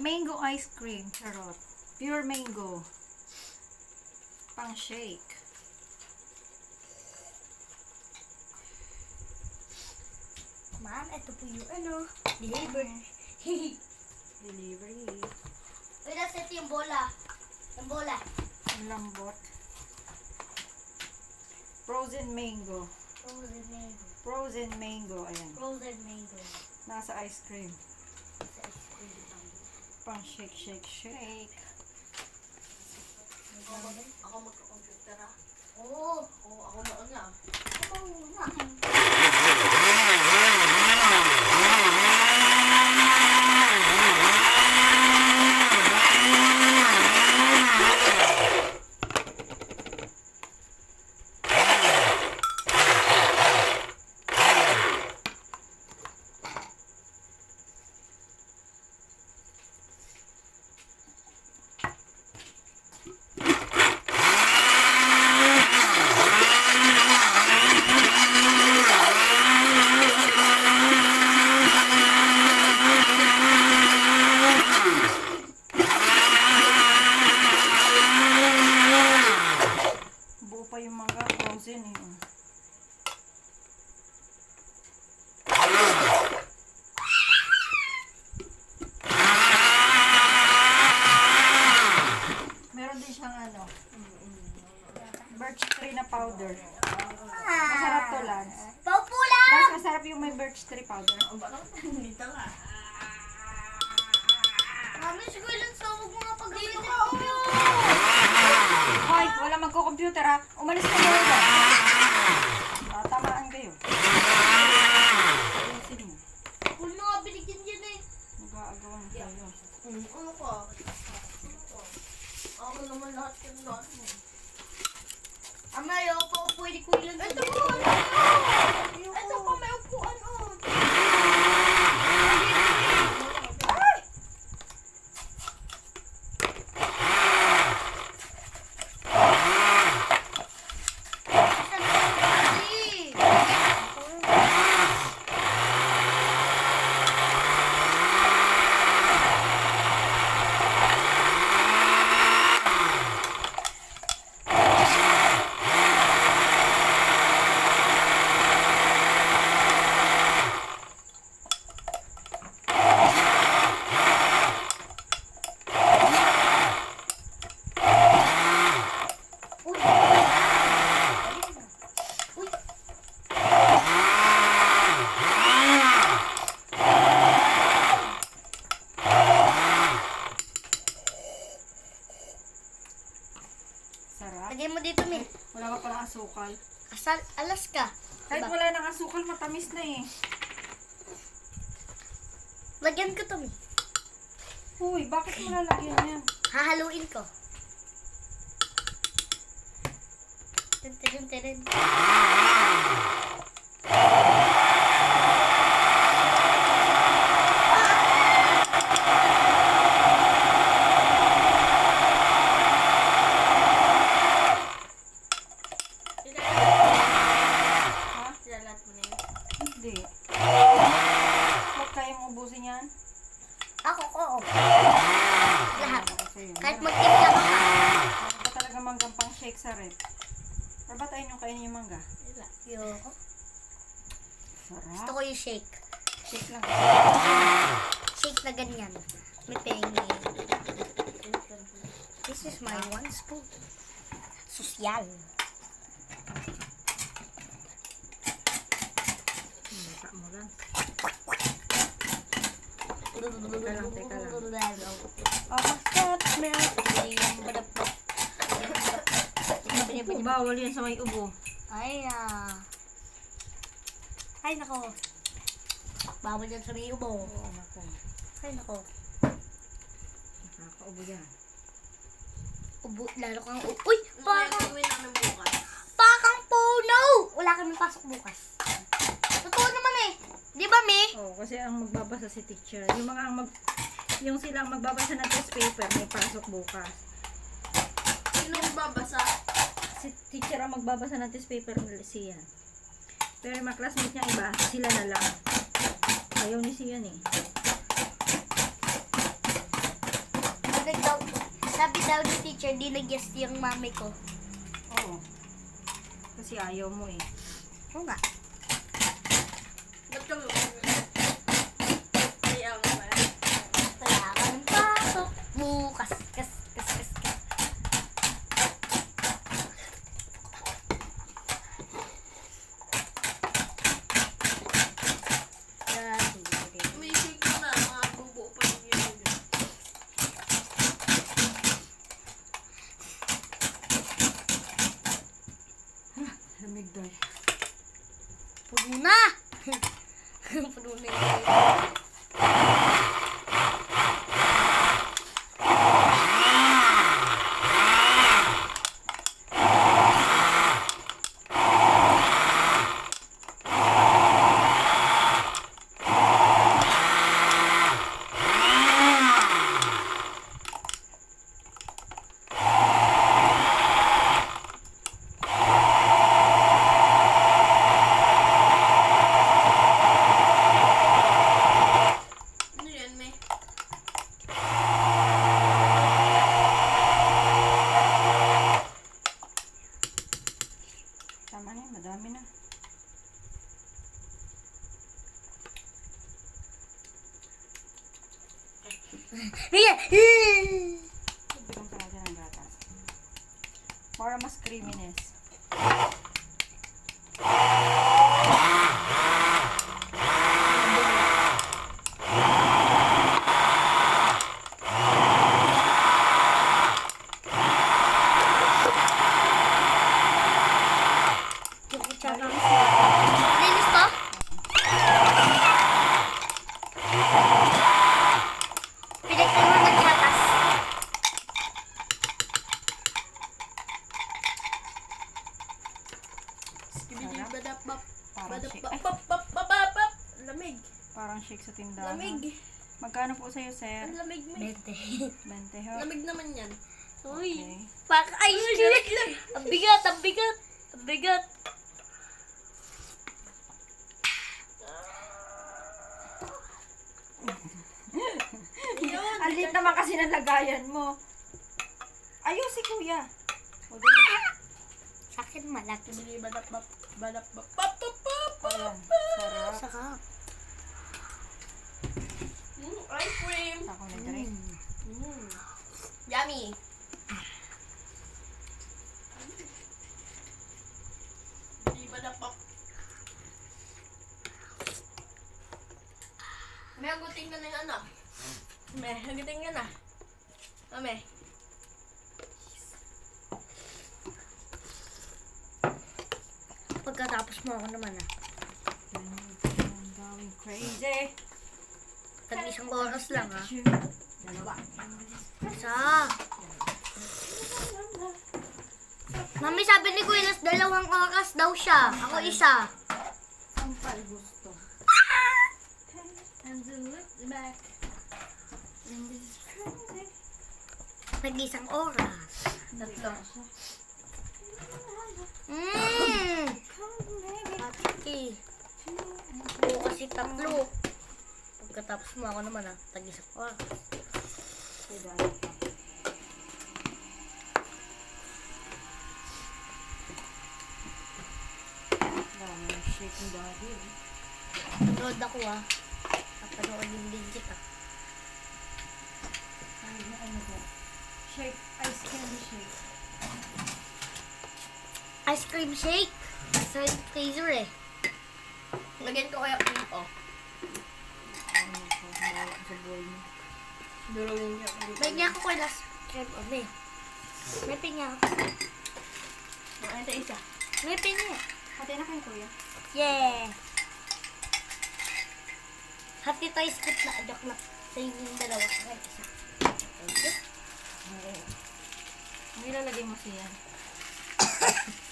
Mango ice cream. Charot. Pure mango. Pang shake. Ma'am, ito po yung ano, deliver. Delivery. Wait, that's ito yung bola. Yung bola. Ang lambot. Frozen mango. Frozen mango. Frozen mango. Ayan. Frozen mango. Nasa ice cream. Pang shake, shake, shake. Ako magka-computer ah. Oo. Oo, ako na una. Ako na pa yung mga frozen eh. oh. Meron din siyang ano, birch tree na powder. Masarap to, Lance. Paupo lang! Mas masarap yung may birch tree powder. Ang baka dito nga. Mami, siguro lang sa huwag mga pag-dito ka. Hoy, wala magko-computer ha. Umalis ka muna. Ah, tamaan kayo. Ayusin mo. Kung na nga binigyan dyan eh. Mag-aagawan kayo. Hmm, ano ka? Ako naman lahat yung lahat mo. Ama, ayaw pa pwede ko ilan. Ito po, Ito pa may upuan oh. Uy! Uy! Sarap. Lagay mo dito, Min. Wala ka palang asukal. Asal, alas ka. Kahit Diba? wala nang asukal, matamis na eh. Lagyan ko to. Uy, bakit mo lalagyan yan? Hahaluin ko. Tin, tin, tin, tin. Ha? Silalat mo na yun. Hindi. Huwag kayong ubusin yan. Ako, ko. Lahat. Ako sa'yo. Kahit Meron magtimpla ka pa. meron pa talaga manggang pang shake sa rep. Or ba tayo yung Wala. Ayoko. Gusto Sarap. ko yung shake. Shake lang. Shake na ganyan. May pengi. This is my one spoon. Sosyal. Mata mo lang. Teka lang, teka lang. Oh, bakit? Meron. Bawal yan sa may ubo. Ay, ah. Ay, nako. Bawal yan sa may ubo. Oo, nako. Ay, nako. Nakakaubo yan. Ubo, lalo kang u- Uy! Pakang, gawin namin bukas? pakang puno! Wala kami pasok bukas. Totoo naman eh. Di ba, Mi? Oo, kasi ang magbabasa si teacher. Yung mga ang mag... Yung silang magbabasa ng test paper, may pasok bukas. Sino babasa? Si teacher ang magbabasa ng test paper nila siya. Pero yung mga classmate niya iba, sila na lang. Ayaw ni siya eh. dinag daw, sabi daw ni teacher, dinag-yes yung mami ko. Oo. Kasi ayaw mo eh. Oo nga. Ba't ka Kaya ako ba? Kaya ka ng pasok. Bukas, kas, kas, kas, kas. Umisip ko na, mga bubo pa rin yun. Lamig daw. Puno na! Puno na yun. Ano yan, may? Tama na yun, madami na. Ayan! Bigyan pa natin ng gatas. Para mas creaminess. Yung kutsara. Linis to? Pinagkaroon ng gatas. Skibidi Sarap. badap-bap. Parang shake. Ay, Badap-bap-bap-bap-bap. Lamig. parang shake sa tindahan. Lamig. Magkano po sa'yo, sir? Ang lamig, may. 20. 20 ho. Lamig naman yan. Uy! Okay. Pak ay, ang bigat, ang bigat, ang bigat. Yun. Ang liit naman kasi ng lagayan mo. Ayaw si kuya. O, dali. Sa akin malaki. Skibidi badap-bap. Badap-bap-bap-bap-bap. Ayan. Sarap. Saka, Mm, ice cream. Ako na direct. Mm. Yummy. Di ba na pop? May aguting ka na yung ano? May aguting ka na. Ame. pagkatapos mo ako naman ah. I'm going crazy. Tag isang oras lang ah. Dalawa. Isa. Mami, sabi ni Kuya, dalawang oras daw siya. Ako isa. Sampal gusto. And then look back. And this is crazy. Tag isang oras. Tatlo. Mmm! Ati. Oo kasi tatlo. Pagkatapos mo ako naman ah. Tag isang oras. Kay daddy pa. Dami ng shake ni daddy. eh. Panood ako ah. Papanood yung ah. Ay, na ano ba? Shake. Ice candy shake. Ice cream shake. Sa freezer eh. Lagyan ko kaya cream oh. Sa bowl mo. Durugin niyo. May niya ako kay last cream on eh. May pinya ako. Ito isa? May pinya. Hati na kayo, kuya. Yeah! Hati tayo script na ajak na sa inyong dalawa. Ay, isa. Thank you. Nilalagay mo siya.